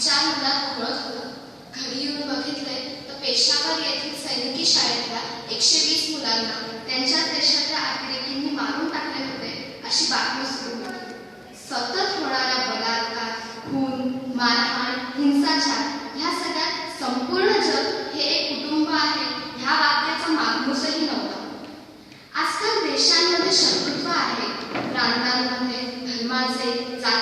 विचार मनात घोळत होता घरी येऊन बघितले तर पेशावर येथील सैनिकी शाळेतल्या एकशे वीस मुलांना त्यांच्या देशाच्या अतिरेकींनी मारून टाकले होते अशी बातमी सुरू होती सतत होणारा बलात्कार खून मारहाण हिंसाचार ह्या सगळ्यात संपूर्ण जग हे एक कुटुंब आहे ह्या वाक्याचा मागमूसही नव्हता. आजकाल देशांमध्ये शत्रुत्व आहे. प्रांतांमध्ये धर्माचे जातीचे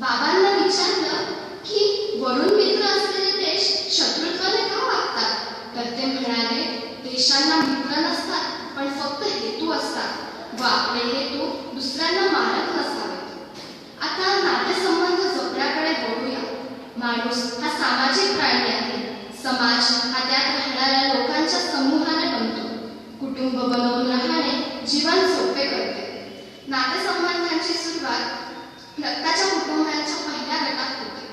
बाबांना विचारलं की वरून मित्र असलेले देश शत्रुत्वाने का वागतात? तर ते म्हणाले देशांना मित्र नसतात पण फक्त हेतू असतात व आपले हेतू दुसऱ्यांना मारत नसावेत. आता नातेसंबंध जपण्याकडे बघूया. माणूस हा सामाजिक प्राणी आहे. समाज हा त्यात रक्ताच्या कुटुंबाच्या पहिल्या गटात होते.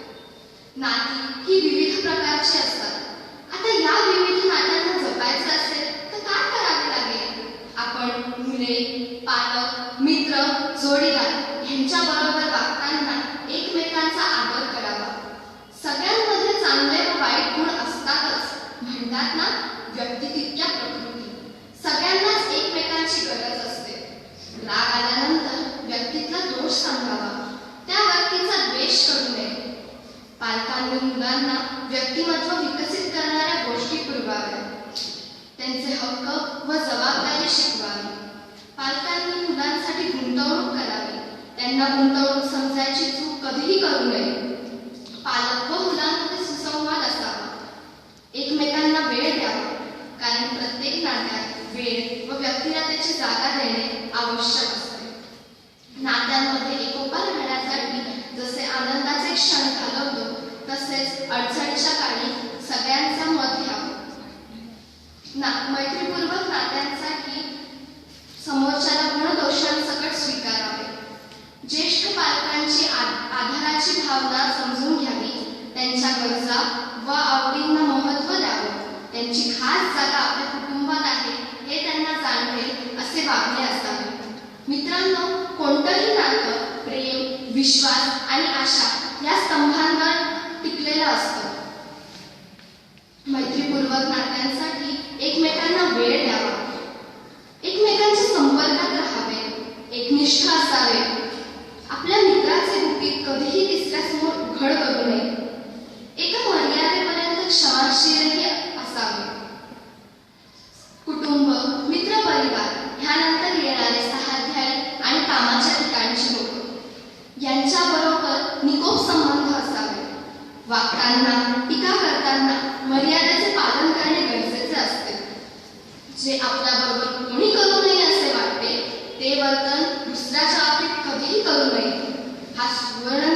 नाती ही विविध प्रकारची असतात. आता या विविध नात्यांना जपायचं असेल तर काय करावे लागेल? आपण मुले पालक मित्र जोडीदार यांच्या बरोबर वागताना एकमेकांचा आदर करावा. सगळ्यांमध्ये चांगले व वाईट गुण असतातच. म्हणतात ना व्यक्ती तितक्या प्रकृती सगळ्यांनाच एकमेकांची गरज असते राग आल्यानंतर व्यक्तीतला दोष सांगावा त्या व्यक्तीचा द्वेष करू नये पालकांनी मुलांना व्यक्तिमत्व विकसित करणाऱ्या गोष्टी पुरवाव्या त्यांचे हक्क व जबाबदारी शिकवावी. पालकांनी मुलांसाठी गुंतवणूक करावी. त्यांना गुंतवणूक समजायची चूक कधीही करू नये. पालक व मुलांमध्ये सुसंवाद असावा. एकमेकांना वेळ द्यावा. कारण प्रत्येक नात्यात वेळ व व्यक्तीला त्याची जागा देणे आवश्यक असते. नात्यांमध्ये एकोपा राहण्यासाठी जसे आनंदाचे क्षण घालवतो तसेच अडचणीच्या काळी सगळ्यांचा मत घ्यावं ना मैत्रीपूर्वक नात्यांसाठी समोरच्याला गुणदोषांसकट स्वीकारावे. ज्येष्ठ पालकांची आधाराची भावना समजून घ्यावी. त्यांच्या गरजा व आवडींना महत्त्व द्यावं. त्यांची खास जागा आपल्या कुटुंबात आहे हे त्यांना जाणवेल असे वागले असावे. मित्रांनो कोणतंही नातं प्रेम विश्वास आणि आशा या स्तंभांना टिकलेलं असतं मैत्रीपूर्वक नात्यांसाठी एकमेकांना वेळ द्यावा. एकमेकांच्या संपर्कात राहावे एकनिष्ठ असावे. आपल्या मित्राचे गुपित कधीही तिसऱ्यासमोर उघड करू नये. एका मर्यादेपर्यंत क्षमाशीलही असावे. कुटुंब मित्र परिवार ह्यानंतर येणारे सहाध्यायी आणि कामाच्या ठिकाणची लोक. यांच्याबरोबर निकोप संबंध असावे. वागताना जे आपल्या आपल्याबरोबर कोणी करू नये असे वाटते ते वर्तन दुसऱ्याच्या बाबतीत कधीही करू नये. हा सुवर्ण